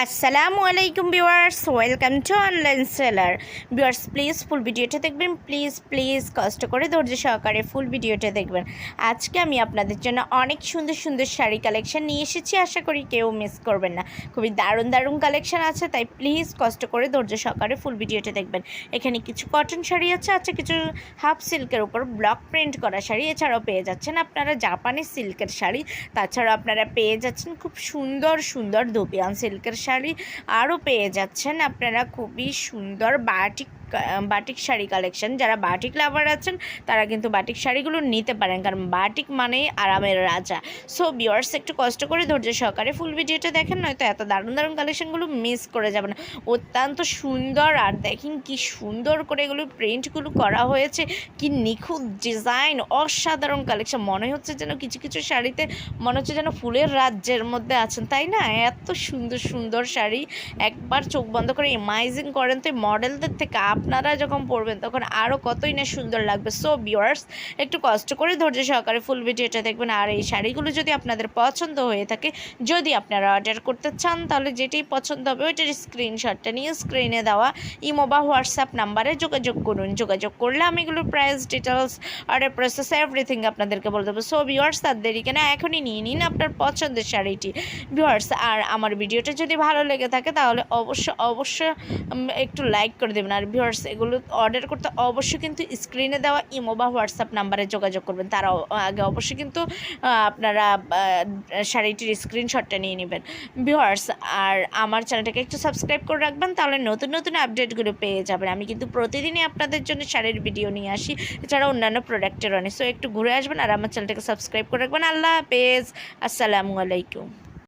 আসসালামু আলাইকুম viewers, welcome to online seller. Viewers, please full ভিডিওটা দেখবেন, প্লিজ প্লিজ কষ্ট করে ধৈর্য সহকারে ফুল ভিডিওটা দেখবেন। আজকে আমি আপনাদের জন্য অনেক সুন্দর সুন্দর শাড়ি কালেকশন নিয়ে এসেছি, আশা করি কেউ মিস করবেন না। খুবই দারুণ দারুণ কালেকশন আছে, তাই প্লিজ কষ্ট করে ধৈর্য সহকারে ফুল ভিডিওটা দেখবেন। এখানে কিছু কটন শাড়ি আছে আছে কিছু হাফ সিল্কের উপর ব্লক প্রিন্ট করা শাড়ি, এছাড়াও পেয়ে যাচ্ছেন আপনারা জাপানি সিল্কের শাড়ি। তাছাড়াও আপনারা পেয়ে যাচ্ছেন খুব সুন্দর সুন্দর দুপিয়ান সিল্কের শাড়ি আরও পেয়ে যাচ্ছেন। আপনারা খুবই সুন্দর বাটিক বাটিক শাড়ি কালেকশন যারা বাটিক লাভার আছেন, তারা কিন্তু বাটিক শাড়িগুলো নিতে পারেন। কারণ বাটিক মানেই আরামের রাজা। সো বিয়ার্স একটু কষ্ট করে ধৈর্য সহকারে ফুল ভিডিওটা দেখেন, নয়তো এত দারুণ দারুণ কালেকশনগুলো মিস করে যাবেন। অত্যন্ত সুন্দর আর দেখেন কি সুন্দর করে এগুলো প্রিন্টগুলো করা হয়েছে। কি নিখুঁত ডিজাইন অসাধারণ কালেকশন মনে হচ্ছে যেন কিছু কিছু শাড়িতে মনে হচ্ছে যেন ফুলের রাজ্যের মধ্যে আছেন, তাই না? এত সুন্দর সুন্দর শাড়ি, একবার চোখ বন্ধ করে ইমাইজিং করেন তো মডেলদের থেকে আপনারা যখন পরবেন তখন আরও কতই না সুন্দর লাগবে। সো বিয়ার্স একটু কষ্ট করে ধৈর্য সহকারে ফুল ভিডিওটা দেখবেন। আর এই শাড়িগুলো যদি আপনাদের পছন্দ হয়ে থাকে, যদি আপনারা অর্ডার করতে চান, তাহলে যেটি পছন্দ হবে ওইটার স্ক্রিনশটটা নিয়ে স্ক্রিনে দেওয়া ইমো বা হোয়াটসঅ্যাপ নাম্বারে যোগাযোগ করুন। যোগাযোগ করলে আমি এগুলোর price details order process everything আপনাদেরকে বলে দেবো। সো ভিউয়ার্স তার দেরি কেন এখনই নিয়ে নিন আপনার পছন্দের শাড়িটি। ভিউয়ার্স আর আমার ভিডিওটা যদি ভালো লেগে থাকে তাহলে অবশ্য অবশ্য উম, একটু লাইক করে দেবেন। আর ভিউয়ার্স এগুলো অর্ডার করতে অবশ্যই কিন্তু স্ক্রিনে দেওয়া ইমো বা হোয়াটসঅ্যাপ নাম্বারে যোগাযোগ করবেন। তারা আগে অবশ্যই কিন্তু আপনারা শাড়িটির স্ক্রিনশটটা নিয়ে নেবেন। ভিউয়ার্স আর আমার চ্যানেলটাকে একটু সাবস্ক্রাইব করে রাখবেন তাহলে নতুন নতুন আপডেটগুলো পেয়ে যাবেন। আমি কিন্তু প্রতিদিনই আপনাদের জন্য শাড়ির ভিডিও নিয়ে আসি এছাড়া অন্যান্য প্রোডাক্টের অনেক। সো একটু ঘুরে আসবেন আর আমার চ্যানেলটাকে সাবস্ক্রাইব করে রাখবেন। আল্লাহ হাফেজ। আসসালামু আলাইকুম।